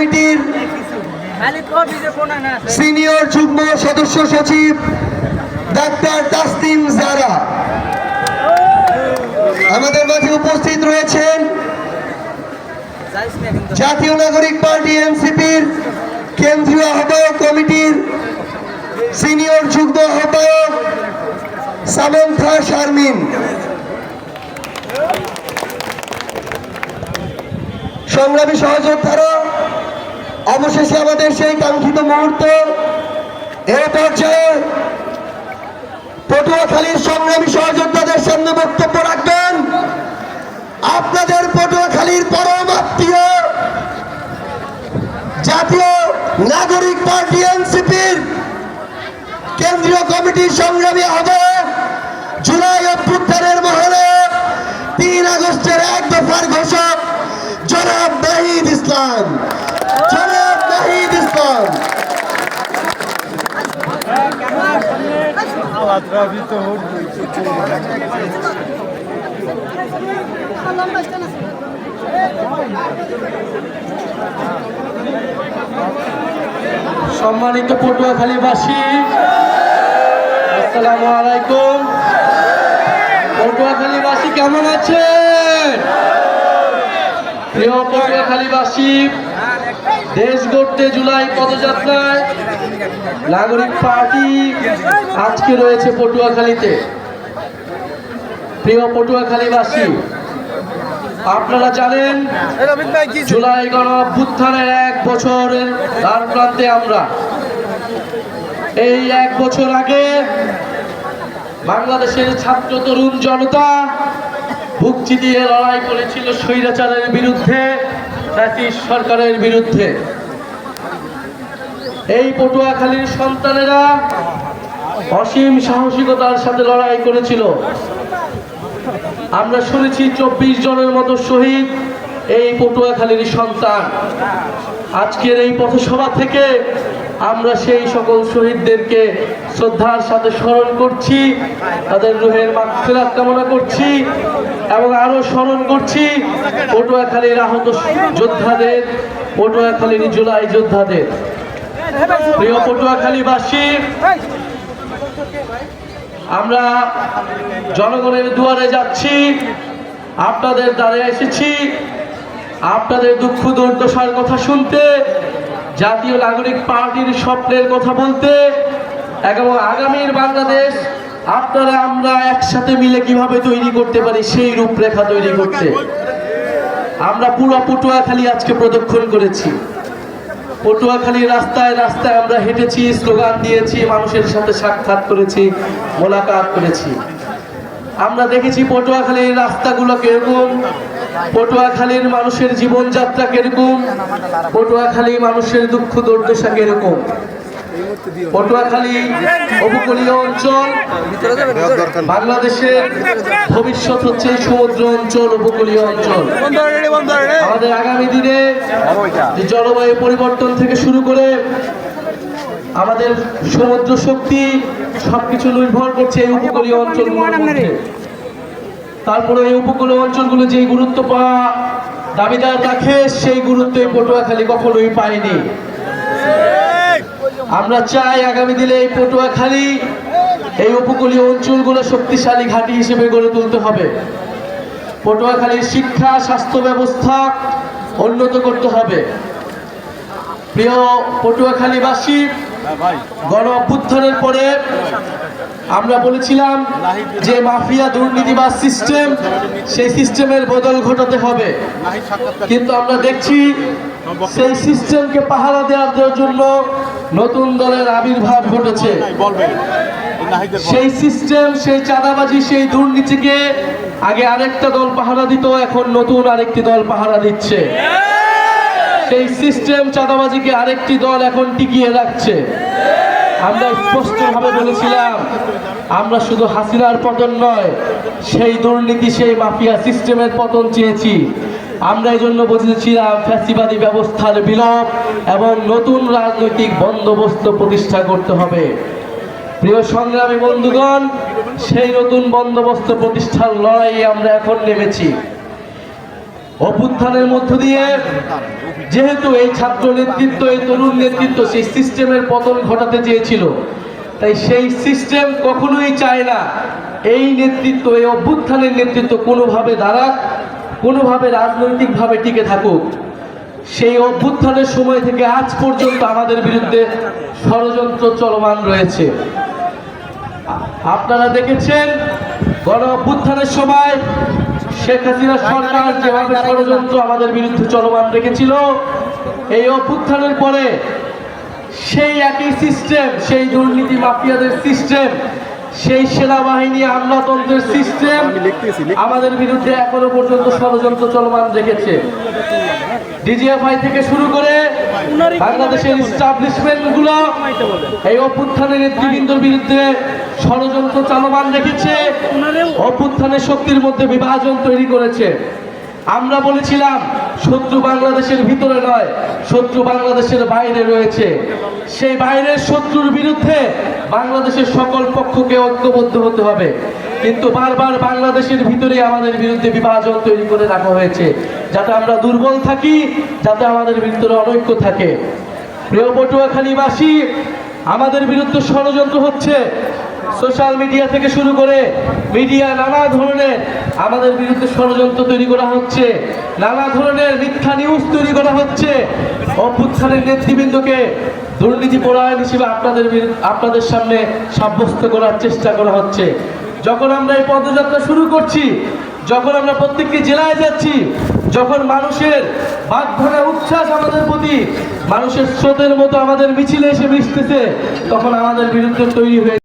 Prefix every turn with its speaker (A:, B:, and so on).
A: কমিটির সিনিয়র যুগ্ম সদস্য সচিব ডাক্তার তাসনিম জারা। আমাদের মাঝে উপস্থিত রয়েছেন জাতীয় নাগরিক পার্টি এনসিপির কেন্দ্রীয় আহ্বায়ক কমিটির সিনিয়র যুগ্ম আহ্বায়ক সামন্থা শারমিন। সংগ্রামী সহযোদ্ধারা অবশেষে আমাদের সেই কাঙ্ক্ষিত মুহূর্ত। এ পর্যায়ে পটুয়াখালীর সংগ্রামী সহযোদ্ধাদের সামনে বক্তব্য রাখবেন। আপনাদের পটুয়াখালীর পরম আত্মীয়, জাতীয় নাগরিক পার্টি এনসিপির কেন্দ্রীয় কমিটির সংগ্রামী আহ্বায়ক জুলাই অভ্যুত্থানের মহলে তিন আগস্টের এক দফার ঘোষক জনাব নাহিদ ইসলাম জনাব নাহিদ ইসলাম
B: সম্মানিত পটুয়াখালীবাসী আসসালামু আলাইকুম। পটুয়াখালীবাসী কেমন আছেন? প্রিয় পটুয়াখালীবাসী দেশ গড়তে জুলাই পদযাত্রায় নাগরিক পার্টি আজকে রয়েছে পটুয়াখালীতে। প্রিয় পটুয়াখালীবাসী, আপনারা জানেন জুলাই গণ এক বছরের দ্বার প্রান্তে আমরা। এই এক বছর আগে বাংলাদেশের ছাত্র তরুণ জনতা বুক চিতিয়ে লড়াই করেছিল স্বৈরাচারের বিরুদ্ধে। ফ্যাসিস্ট সরকারের বিরুদ্ধে। এই পটুয়াখালীর সন্তানেরা অসীম সাহসিকতার সাথে লড়াই করেছিল। আমরা শুনেছি চব্বিশ জনের মতো শহীদ এই পটুয়াখালীর সন্তান। আজকের এই পথসভা থেকে আমরা সেই সকল শহীদদেরকে শ্রদ্ধার সাথে স্মরণ করছি, তাদের রুহের মাগফিরাত কামনা করছি। এবং আরও স্মরণ করছি পটুয়াখালীর আহত যোদ্ধাদের, পটুয়াখালীর জুলাই যোদ্ধাদের। প্রিয় পটুয়াখালীবাসী, আমরা জনগণের দুয়ারে যাচ্ছি, আপনাদের দ্বারে এসেছি। আপনাদের দুঃখ দুর্দশার কথা শুনতে, জাতীয় নাগরিক পার্টির স্বপ্নের কথা বলতে, এবং আগামীর বাংলাদেশ আপনারা আমরা একসাথে মিলে কীভাবে তৈরি করতে পারি, সেই রূপরেখা তৈরি করতে। আমরা পুরো পটুয়াখালী আজকে প্রদক্ষিণ করেছি। পটুয়াখালী রাস্তায় রাস্তায় আমরা হেঁটেছি, স্লোগান দিয়েছি, মানুষের সাথে সাক্ষাৎ করেছি, মোলাকাত করেছি। আমরা দেখেছি পটুয়াখালীর রাস্তাগুলো কীরকম, পটুয়াখালীর মানুষের জীবনযাত্রা কীরকম, পটুয়াখালী মানুষের দুঃখ দুর্দশা কীরকম। পটুয়াখালী উপকূলীয় অঞ্চল বাংলাদেশের ভবিষ্যৎ হচ্ছে সমুদ্র অঞ্চল উপকূলীয় অঞ্চল। আমাদের আগামী দিনে জলবায়ু পরিবর্তন থেকে শুরু করে আমাদের সমুদ্র শক্তি সবকিছু নির্ভর করছে এই উপকূলীয় অঞ্চলগুলোর মধ্যে। তারপরে এই উপকূলীয় অঞ্চলগুলো যে গুরুত্ব পাওয়া দাবিদার রাখে সেই গুরুত্ব এই পটুয়াখালী কখনোই পায়নি। আমরা চাই আগামী দিনে এই পটুয়াখালী, এই উপকূলীয় অঞ্চলগুলো শক্তিশালী ঘাঁটি হিসেবে গড়ে তুলতে হবে। পটুয়াখালীর শিক্ষা, স্বাস্থ্য ব্যবস্থা উন্নত করতে হবে। প্রিয় পটুয়াখালীবাসী, গণ অভ্যুত্থানের পরে আমরা বলেছিলাম যে মাফিয়া দুর্নীতিবাজ সিস্টেম সেই সিস্টেমের বদল ঘটাতে হবে। কিন্তু আমরা দেখছি সেই সিস্টেমকে পাহারা দেওয়ার জন্য নতুন দলের আবির্ভাব ঘটেছে। সেই সিস্টেম সেই চাঁদাবাজি, সেই দুর্নীতিকে আগে আরেকটা দল পাহারা দিত, এখন নতুন আরেকটি দল পাহারা দিচ্ছে। সেই সিস্টেম চাঁদাবাজিকে আরেকটি দল এখন টিকিয়ে রাখছে। আমরা স্পষ্টভাবে বলেছিলাম, আমরা শুধু হাসিনার পতন নয়, সেই দুর্নীতি, সেই মাফিয়া সিস্টেমের পতন চেয়েছি। আমরা এই জন্য বলেছিলাম ফ্যাসিবাদী ব্যবস্থার বিলোপ এবং নতুন রাজনৈতিক বন্দোবস্ত প্রতিষ্ঠা করতে হবে। প্রিয় সংগ্রামী বন্ধুগণ, সেই নতুন বন্দোবস্ত প্রতিষ্ঠার লড়াইয়ে আমরা এখন নেমেছি। অভ্যুত্থানের মধ্য দিয়ে যেহেতু এই ছাত্র নেতৃত্ব, এই তরুণ নেতৃত্ব সেই সিস্টেমের পতন ঘটাতে চেয়েছিল, তাই সেই সিস্টেম কখনোই চায় না। এই নেতৃত্ব, এই অভ্যুত্থানের নেতৃত্ব কোনোভাবে দাঁড়াক কোনোভাবে রাজনৈতিকভাবে টিকে থাকুক, সেই অভ্যুত্থানের সময় থেকে আজ পর্যন্ত আমাদের বিরুদ্ধে ষড়যন্ত্র চলমান রয়েছে। আপনারা দেখেছেন, গণ অভ্যুত্থানের সময় শেখ হাসিনা সরকার যেভাবে ষড়যন্ত্র আমাদের বিরুদ্ধে চলমান রেখেছিল, এই অভ্যুত্থানের পরে সেই একই সিস্টেম সেই দুর্নীতি মাফিয়াদের সিস্টেম সেই সেনাবাহিনী আমলাতন্ত্রের সিস্টেম আমাদের বিরুদ্ধে এখনও পর্যন্ত ষড়যন্ত্র চলমান রেখেছে। ডিজিএফআই থেকে শুরু করে বাংলাদেশের ইস্টাবলিশমেন্টগুলো এই অভ্যুত্থানের নেতৃবৃন্দর বিরুদ্ধে ষড়যন্ত্র চলমান রেখেছে। অভ্যুত্থানের শক্তির মধ্যে বিভাজন তৈরি করেছে। আমরা বলেছিলাম শত্রু বাংলাদেশের ভিতরে নয় শত্রু বাংলাদেশের বাইরে রয়েছে। সেই বাইরের শত্রুর বিরুদ্ধে বাংলাদেশের সকল পক্ষকে ঐক্যবদ্ধ হতে হবে। কিন্তু বারবার বাংলাদেশের ভিতরে আমাদের বিরুদ্ধে বিভাজন তৈরি করে রাখা হয়েছে, যাতে আমরা দুর্বল থাকি, যাতে আমাদের ভিতরে অনৈক্য থাকে। প্রিয় পটুয়াখালীবাসী, আমাদের বিরুদ্ধে ষড়যন্ত্র হচ্ছে। সোশ্যাল মিডিয়া থেকে শুরু করে মিডিয়া, নানা ধরনের আমাদের বিরুদ্ধে ষড়যন্ত্র তৈরি করা হচ্ছে, নানা ধরনের মিথ্যা নিউজ তৈরি করা হচ্ছে। অভ্যুত্থানের নেতৃবৃন্দকে দুর্নীতি পরায়ণ হিসেবে আপনাদের আপনাদের সামনে সাব্যস্ত করার চেষ্টা করা হচ্ছে। যখন আমরা এই পদযাত্রা শুরু করছি, যখন আমরা প্রত্যেকটি জেলায় যাচ্ছি, যখন মানুষের বাগধারা উচ্ছ্বাস আমাদের প্রতি, মানুষের স্রোতের মতো আমাদের মিছিলে এসে মিশতেছে, তখন আমাদের বিরুদ্ধে তৈরি হয়ে